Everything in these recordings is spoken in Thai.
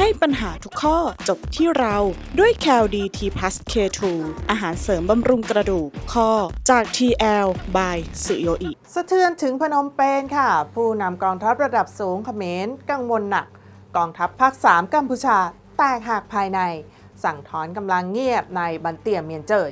ให้ปัญหาทุกข้อจบที่เราด้วย c a l d t p l u s K2 อาหารเสริมบำรุงกระดูกข้อจาก TL by สุโยอิ สะเทือนถึงพนมเปญค่ะ ผู้นำกองทัพระดับสูงเขมรกังวลหนัก กองทัพภาค 3 กัมพูชา แตกหักภายใน สั่งถอนกำลังเงียบในบันเตียเมียนเจย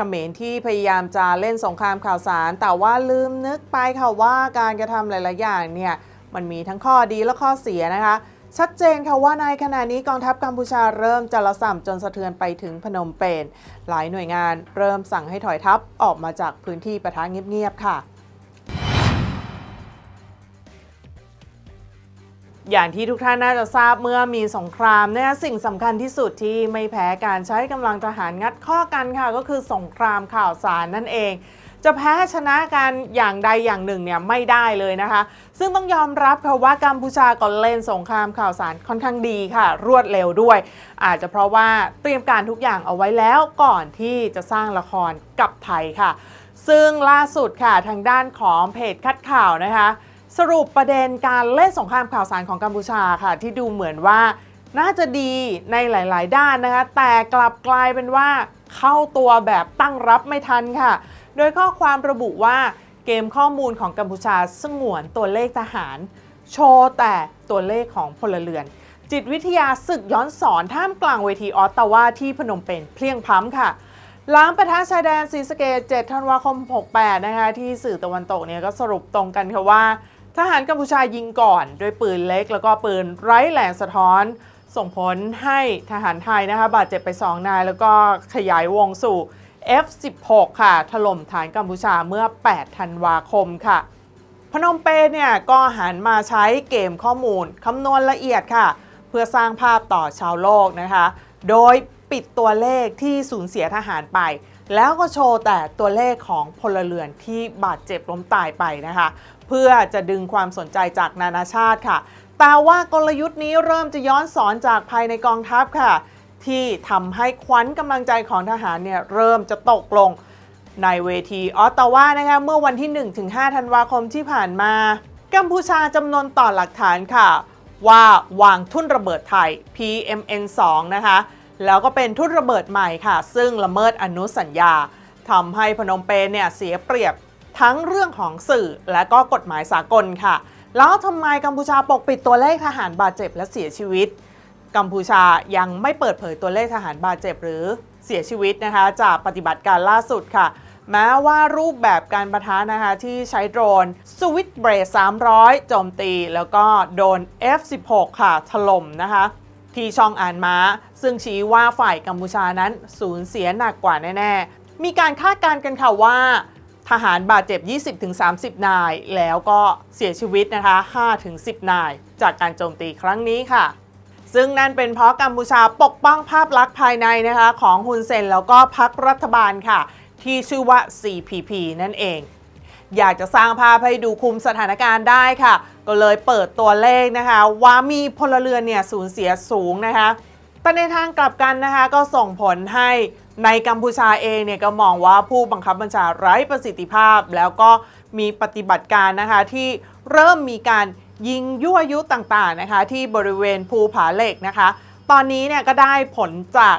ขมรที่พยายามจะเล่นสงครามข่าวสาร แต่ว่าลืมนึกไปค่ะว่าการกระทำหลาย ๆ อย่างเนี่ยมันมีทั้งข้อดีและข้อเสียนะคะ ชัดเจนค่ะว่าในขณะนี้กองทัพกัมพูชาเริ่มจะละส่ำจนสะเทือนไปถึงพนมเปญหลายหน่วยงานเริ่มสั่งให้ถอยทัพออกมาจากพื้นที่ประทะเงียบ ๆ ค่ะ อย่างที่ทุกท่านน่าจะทราบเมื่อมีสงครามนี่ยสิ่งสำคัญที่สุดที่ไม่แพ้การใช้กำลังทหารงัดข้อกันค่ะ ก็คือสงครามข่าวสารนั่นเอง จะแพ้ชนะกันอย่างใดอย่างหนึ่งเนี่ยไม่ได้เลยนะคะ ซึ่งต้องยอมรับค่ะว่ากัมพูชาก็เล่นสงครามข่าวสารค่อนข้างดีค่ะ รวดเร็วด้วย อาจจะเพราะว่าเตรียมการทุกอย่างเอาไว้แล้วก่อนที่จะสร้างละครกับไทยค่ะ ซึ่งล่าสุดค่ะทางด้านของเพจคัดข่าวนะคะ สรุปประเด็นการเล่นสงครามข่าวสารของกัมพูชาค่ะ ที่ดูเหมือนว่าน่าจะดีในหลาย ๆ ด้านนะคะ แต่กลับกลายเป็นว่าเข้าตัวแบบตั้งรับไม่ทันค่ะ โดยข้อความระบุว่าเกมข้อมูลของกัมพูชาสงวนตัวเลขทหาร โชว์แต่ตัวเลขของพลเรือน จิตวิทยาศึกย้อนสอนท่ามกลางเวทีออตตาวาที่พนมเปญเพลียงพล้ำค่ะหลังประทะชายแดนศรีสะเกด7ธันวาคม 68 นะคะ ที่สื่อตะวันตกเนี่ยก็สรุปตรงกันค่ะว่า ทหารกัมพูชายิงก่อนด้วยปืนเล็กแล้วก็ปืนไร้แหลงสะท้อน ส่งผลให้ทหารไทยนะคะบาดเจ็บไป 2 นาย แล้วก็ขยายวงสู่ F16 ค่ะ ถล่มฐานกัมพูชาเมื่อ 8 ธันวาคมค่ะ พนมเปญเนี่ยก็หันมาใช้เกมข้อมูลคำนวณละเอียดค่ะ เพื่อสร้างภาพต่อชาวโลกนะคะ โดย ปิดตัวเลขที่สูญเสียทหารไป แล้วก็โชว์แต่ตัวเลขของพลเรือนที่บาดเจ็บล้มตายไปนะคะ เพื่อจะดึงความสนใจจากนานาชาติค่ะ แต่ว่ากลยุทธ์นี้เริ่มจะย้อนสอนจากภายในกองทัพค่ะ ที่ทำให้ขวัญกำลังใจของทหารเนี่ยเริ่มจะตกลงในเวทีออตตาวานะคะเมื่อวันที่ 1-5 ธันวาคมที่ผ่านมา กัมพูชาจำนวนต่อหลักฐานค่ะ ว่าวางทุ่นระเบิดไทย PMN2 นะคะ แล้วก็เป็นทุ่นระเบิดใหม่ค่ะ ซึ่งละเมิดอนุสัญญาทำให้พนมเปญเนี่ยเสียเปรียบทั้งเรื่องของสื่อและก็กฎหมายสากลค่ะ แล้วทำไมกัมพูชาปกปิดตัวเลขทหารบาดเจ็บและเสียชีวิต กัมพูชายังไม่เปิดเผยตัวเลขทหารบาดเจ็บหรือเสียชีวิตนะคะ จากปฏิบัติการล่าสุดค่ะ แม้ว่ารูปแบบการประทะนะคะที่ใช้โดรนสวิตเบร300 โจมตี แล้วก็โดน F16 ค่ะถล่มนะคะ ที่ช่องอ่านม้า ซึ่งชี้ว่าฝ่ายกัมพูชานั้นสูญเสียหนักกว่าแน่ ๆ มีการคาดการณ์กันค่ะว่า ทหารบาดเจ็บ 20-30 นาย แล้วก็เสียชีวิตนะคะ 5-10 นาย จากการโจมตีครั้งนี้ค่ะซึ่งนั่นเป็นเพราะกัมพูชาปกป้องภาพลักษณ์ภายในนะคะของฮุนเซนแล้วก็พรรครัฐบาลค่ะ ที่ชื่อว่า CPP นั่นเอง อยากจะสร้างภาพให้ดูคุมสถานการณ์ได้ค่ะ ก็เลยเปิดตัวเลขนะคะ ว่ามีพลเรือนเนี่ยสูญเสียสูงนะคะ แต่ในทางกลับกันนะคะก็ส่งผลให้ในกัมพูชาเองเนี่ยก็มองว่าผู้บังคับบัญชาไร้ประสิทธิภาพ แล้วก็มีปฏิบัติการนะคะที่เริ่มมีการยิงยั่วยุต่างๆนะคะ ที่บริเวณภูผาเหล็กนะคะ ตอนนี้เนี่ยก็ได้ผลจาก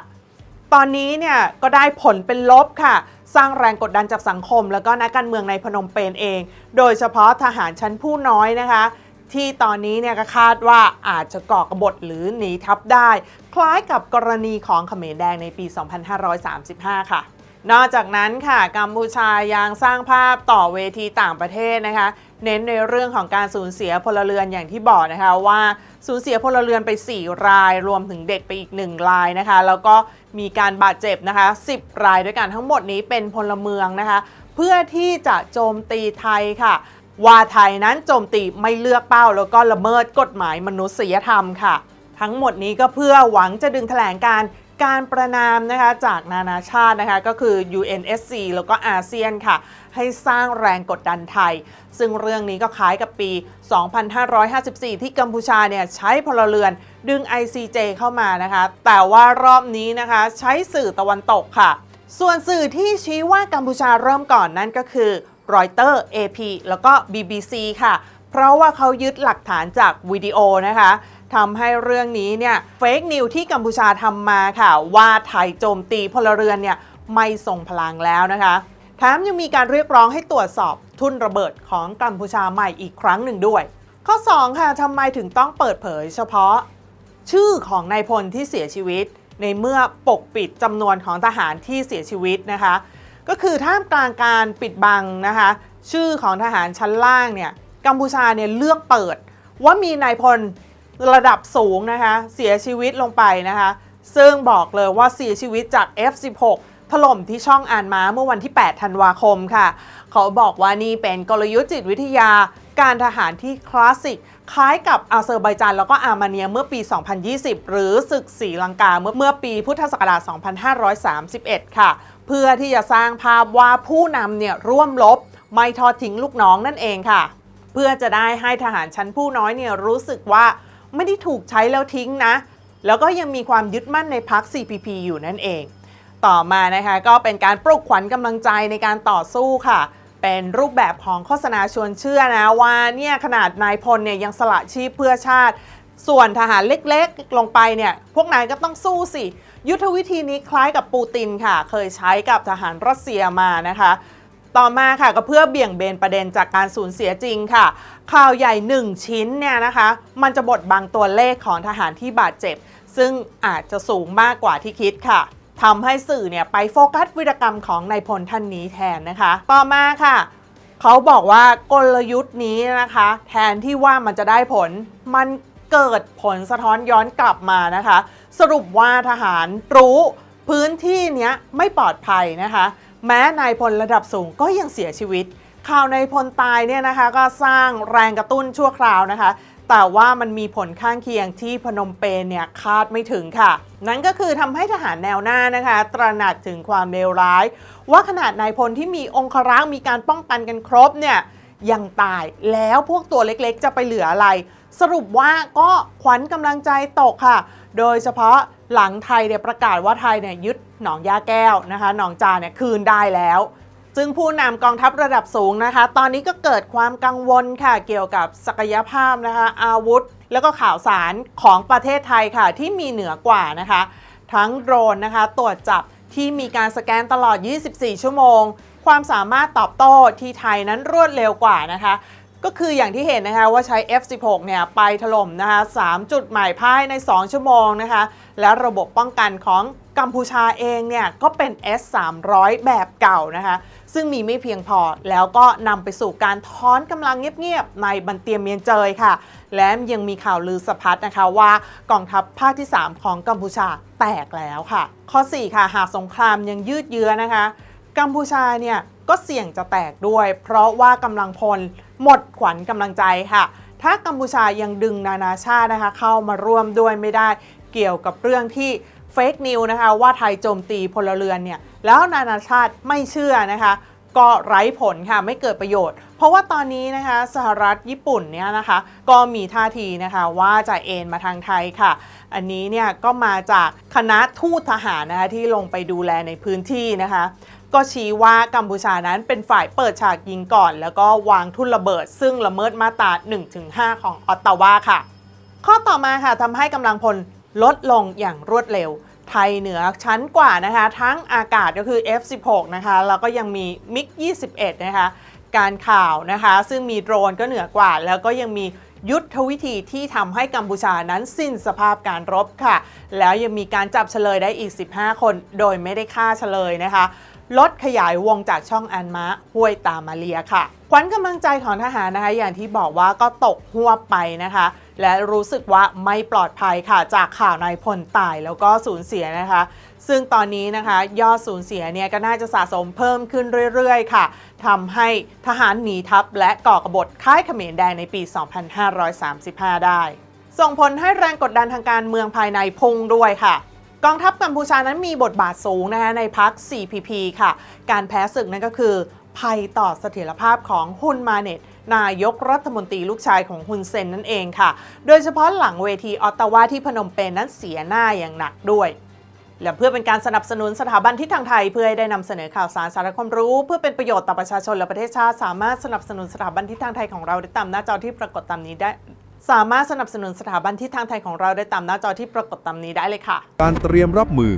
ตอนนี้เนี่ยก็ได้ผลเป็นลบค่ะ สร้างแรงกดดันจากสังคม แล้วก็นักการเมืองในพนมเปญเอง โดยเฉพาะทหารชั้นผู้น้อยนะคะ ที่ตอนนี้เนี่ยก็คาดว่าอาจจะก่อกบฏหรือหนีทัพได้ คล้ายกับกรณีของเขมรแดงในปี 2535 ค่ะ นอกจากนั้นค่ะกัมพูชายังสร้างภาพต่อเวทีต่างประเทศนะคะ เน้นในเรื่องของการสูญเสียพลเรือนอย่างที่บอกนะคะว่าสูญเสียพลเรือนไป 4 รายรวมถึงเด็กไปอีก 1 รายนะคะ แล้วก็มีการบาดเจ็บนะคะ 10 รายด้วยกันทั้งหมดนี้เป็นพลเมืองนะคะ เพื่อที่จะโจมตีไทยค่ะ ว่าไทยนั้นโจมตีไม่เลือกเป้า แล้วก็ละเมิดกฎหมายมนุษยธรรมค่ะ ทั้งหมดนี้ก็เพื่อหวังจะดึงแถลงการ การประนามนะคะจากนานาชาตินะคะก็คือ UNSC แล้วก็อาเซียนค่ะ ให้สร้างแรงกดดันไทย ซึ่งเรื่องนี้ก็คล้ายกับปี 2554 ที่กัมพูชาเนี่ยใช้พลเรือนดึง ICJ เข้ามานะคะ แต่ว่ารอบนี้นะคะใช้สื่อตะวันตกค่ะ ส่วนสื่อที่ชี้ว่ากัมพูชาเริ่มก่อนนั่นก็คือรอยเตอร์ AP แล้วก็ BBC ค่ะ เพราะว่าเขายึดหลักฐานจากวิดีโอนะคะทำให้เรื่องนี้เนี่ยเฟกนิวที่กัมพูชาทำมาค่ะ ว่าไทยโจมตีพลเรือนเนี่ยไม่ส่งพลังแล้วนะคะแถมยังมีการเรียกร้องให้ตรวจสอบทุนระเบิดของกัมพูชาใหม่อีกครั้งหนึ่งด้วย ข้อ 2 ค่ะทำไมถึงต้องเปิดเผยเฉพาะ ชื่อของนายพลที่เสียชีวิต ในเมื่อปกปิดจำนวนของทหารที่เสียชีวิตนะคะ ก็คือท่ามกลางการปิดบังนะคะ ชื่อของทหารชั้นล่างเนี่ย กัมพูชาเนี่ยเลือกเปิด ว่ามีนายพลระดับสูงนะคะเสียชีวิตลงไปนะคะ ซึ่งบอกเลยว่าเสียชีวิตจาก F16 ถล่มที่ช่องอ่านม้าเมื่อวันที่ 8 ธันวาคมค่ะ เขาบอกว่านี่เป็นกลยุทธ์จิตวิทยาการทหารที่คลาสสิก คล้ายกับอาเซอร์ไบจานแล้วก็อาร์มาเนียเมื่อปี 2020 หรือศึกศรีลังกาเมื่อเมื่อปีพุทธศักราช 2531 ค่ะ เพื่อที่จะสร้างภาพว่าผู้นำเนี่ยร่วมรบไม่ทอดทิ้งลูกน้องนั่นเองค่ะ เพื่อจะได้ให้ทหารชั้นผู้น้อยเนี่ยรู้สึกว่าไม่ได้ถูกใช้แล้วทิ้งนะ แล้วก็ยังมีความยึดมั่นในพรรค CPP อยู่นั่นเอง ต่อมานะคะก็เป็นการปลุกขวัญกำลังใจในการต่อสู้ค่ะ เป็นรูปแบบของโฆษณาชวนเชื่อนะว่าเนี่ยขนาดนายพลเนี่ยยังสละชีพเพื่อชาติ ส่วนทหารเล็กๆ ลงไปเนี่ยพวกนายก็ต้องสู้สิ ยุทธวิธีนี้คล้ายกับปูตินค่ะ เคยใช้กับทหารรัสเซียมานะคะ ต่อมาค่ะก็เพื่อเบี่ยงเบนประเด็นจากการสูญเสียจริงค่ะ ข่าวใหญ่ 1 ชิ้นเนี่ยนะคะ มันจะบดบังตัวเลขของทหารที่บาดเจ็บ ซึ่งอาจจะสูงมากกว่าที่คิดค่ะทำให้สื่อเนี่ยไปโฟกัสวิรกรรมของนายพลท่านนี้แทนนะคะ ต่อมาค่ะ เขาบอกว่ากลยุทธ์นี้นะคะ แทนที่ว่ามันจะได้ผล มันเกิดผลสะท้อนย้อนกลับมานะคะ สรุปว่าทหารรู้พื้นที่เนี้ยไม่ปลอดภัยนะคะ แม้นายพลระดับสูงก็ยังเสียชีวิต ข่าวนายพลตายเนี่ยนะคะก็สร้างแรงกระตุ้นชั่วคราวนะคะ แต่ว่ามันมีผลข้างเคียงที่พนมเปญเนี่ยคาดไม่ถึงค่ะ นั่นก็คือทำให้ทหารแนวหน้านะคะ ตระหนักถึงความเลวร้าย ว่าขนาดนายพลที่มีองครักษ์มีการป้องกันกันครบเนี่ยยังตายแล้วพวกตัวเล็กๆ จะไปเหลืออะไร สรุปว่าก็ขวัญกำลังใจตกค่ะ โดยเฉพาะ หลังไทยเนี่ยประกาศว่าไทยเนี่ยยึดหนองยาแก้วนะคะหนองจาเนี่ยคืนได้แล้วซึ่งผู้นำกองทัพระดับสูงนะคะ ตอนนี้ก็เกิดความกังวลค่ะเกี่ยวกับศักยภาพนะคะอาวุธ แล้วก็ข่าวสารของประเทศไทยค่ะที่มีเหนือกว่านะคะ ทั้งโดรนนะคะตรวจจับที่มีการสแกนตลอด 24 ชั่วโมง ความสามารถตอบโต้ที่ไทยนั้นรวดเร็วกว่านะคะ ก็คืออย่างที่เห็นนะคะว่าใช้ F16 เนี่ยไปถล่มนะคะ3จุดหมายภายใน 2 ชั่วโมงนะคะ และระบบป้องกันของกัมพูชาเองเนี่ยก็เป็น S300 แบบเก่านะคะ ซึ่งมีไม่เพียงพอแล้วก็นำไปสู่การถอนกำลังเงียบๆในบันเตียมเมียนเจยค่ะ และยังมีข่าวลือสะพัดนะคะว่ากองทัพภาคที่ 3 ของกัมพูชาแตกแล้วค่ะ ข้อ 4 ค่ะ หากสงครามยังยืดเยื้อนะคะ กัมพูชาเนี่ย ก็เสี่ยงจะแตกด้วย เพราะว่ากำลังพลหมดขวัญกำลังใจค่ะ ถ้ากัมพูชายังดึงนานาชาตินะคะ เข้ามาร่วมด้วยไม่ได้เกี่ยวกับเรื่องที่เฟกนิวนะคะว่าไทยโจมตีพลเรือนเนี่ยแล้วนานาชาติไม่เชื่อนะคะก็ไร้ผลค่ะไม่เกิดประโยชน์ เพราะว่าตอนนี้นะคะสหรัฐญี่ปุ่นเนี่ยนะคะก็มีท่าทีนะคะว่าจะเอ็นมาทางไทยค่ะ อันนี้เนี่ยก็มาจากคณะทูตทหารนะคะที่ลงไปดูแลในพื้นที่นะคะ ก็ชี้ว่ากัมพูชานั้นเป็นฝ่ายเปิดฉากยิงก่อน แล้วก็วางทุ่นระเบิด ซึ่งละเมิดมาตรา 1-5 ของออตตาวาค่ะ ข้อต่อมาค่ะทำให้กำลังพลลดลงอย่างรวดเร็ว ไทยเหนือชั้นกว่านะคะ ทั้งอากาศก็คือ F16 นะคะ แล้วก็ยังมีมิก21 นะคะ การข่าวนะคะ ซึ่งมีโดรนก็เหนือกว่า แล้วก็ยังมียุทธวิธีที่ทำให้กัมพูชานั้นสิ้นสภาพการรบค่ะ แล้วยังมีการจับเฉลยได้อีก 15 คน โดยไม่ได้ฆ่าเฉลยนะคะ ลดขยายวงจากช่องอันมะห้วยตามาเลียค่ะ ขวัญกำลังใจของทหารนะคะ อย่างที่บอกว่าก็ตกหัวไปนะคะ และรู้สึกว่าไม่ปลอดภัยค่ะ จากข่าวนายพลตายแล้วก็สูญเสียนะคะ ซึ่งตอนนี้นะคะ ยอดสูญเสียเนี่ยก็น่าจะสะสมเพิ่มขึ้นเรื่อยๆ ค่ะทำให้ทหารหนีทัพและก่อกบฏค่ายเขมรแดงในปี 2535 ได้ ส่งผลให้แรงกดดันทางการเมืองภายในพุ่งด้วยค่ะ กองทัพกัมพูชานั้นมีบทบาทสูงนะคะในพัก CPP ค่ะ การแพ้ศึกนั่นก็คือภัยต่อเสถียรภาพของฮุนมาเน็ตนายกรัฐมนตรีลูกชายของฮุนเซนนั่นเองค่ะ โดยเฉพาะหลังเวทีออตตาวาที่พนมเปญนั้นเสียหน้าอย่างหนักด้วย และเพื่อเป็นการสนับสนุนสถาบันทิศทางไทย เพื่อให้ได้นำเสนอข่าวสารสาระความรู้ เพื่อเป็นประโยชน์ต่อประชาชนและประเทศชาติ สามารถสนับสนุนสถาบันทิศทางไทยของเราได้ตามหน้าจอที่ปรากฏตามนี้ได้ สามารถสนับสนุนสถาบันทิศทางไทยของเราได้ตามหน้าจอที่ปรากฏตามนี้ได้เลยค่ะ การเตรียมรับมือ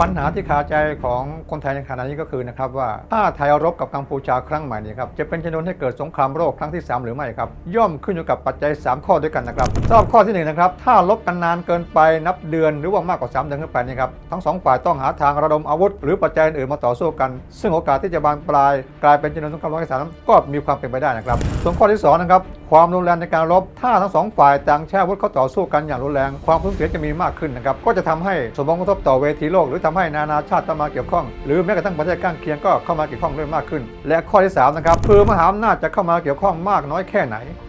ปัญหาที่คาใจของคนไทยในขณะนี้ก็คือนะครับว่าถ้าไทยรบกับกัมพูชาครั้งใหม่นี้ครับจะเป็นชนวนให้เกิดสงครามโลกครั้งที่ 3 หรือไม่ครับย่อมขึ้นอยู่กับปัจจัย 3 ข้อด้วยกันนะครับสำหรับข้อที่หนึ่งนะครับถ้ารบกันนานเกินไปนับเดือนหรือว่ามากกว่า 3 เดือนขึ้นไปนี่ครับทั้งสองฝ่ายต้องหาทางระดมอาวุธ หรือปัจจัยอื่นๆมาต่อสู้กัน ซึ่งโอกาสที่จะบานปลาย กลายเป็นชนวนสงครามโลกครั้งที่สามนั้นก็มีความเป็นไปได้นะครับส่วนข้อที่สองนะครับ ความรุนแรงในการรบ ถ้าทั้งสองฝ่ายต่างแช่วุธเข้าต่อสู้กันอย่างรุนแรง ความสูญเสียจะมีมากขึ้นนะครับ ก็จะทำให้สมองกระทบต่อเวทีโลก หรือทำให้นานาชาติต้องมาเกี่ยวข้อง หรือแม้กระทั่งประเทศข้างเคียงก็เข้ามาเกี่ยวข้องด้วยมากขึ้น และข้อที่สามนะครับคือมหาอำนาจจะเข้ามาเกี่ยวข้องมากน้อยแค่ไหน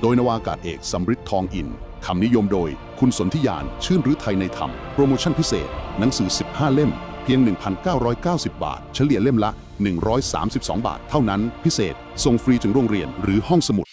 โดยนวากาศเอกสำริดทองอิน คำนิยมโดยคุณสนธิยาน ชื่นฤทัยในธรรม โปรโมชั่นพิเศษ หนังสือ 15 เล่ม เพียง 1,990 บาท เฉลี่ยเล่มละ 132 บาท เท่านั้น พิเศษ ส่งฟรีถึงโรงเรียนหรือห้องสมุด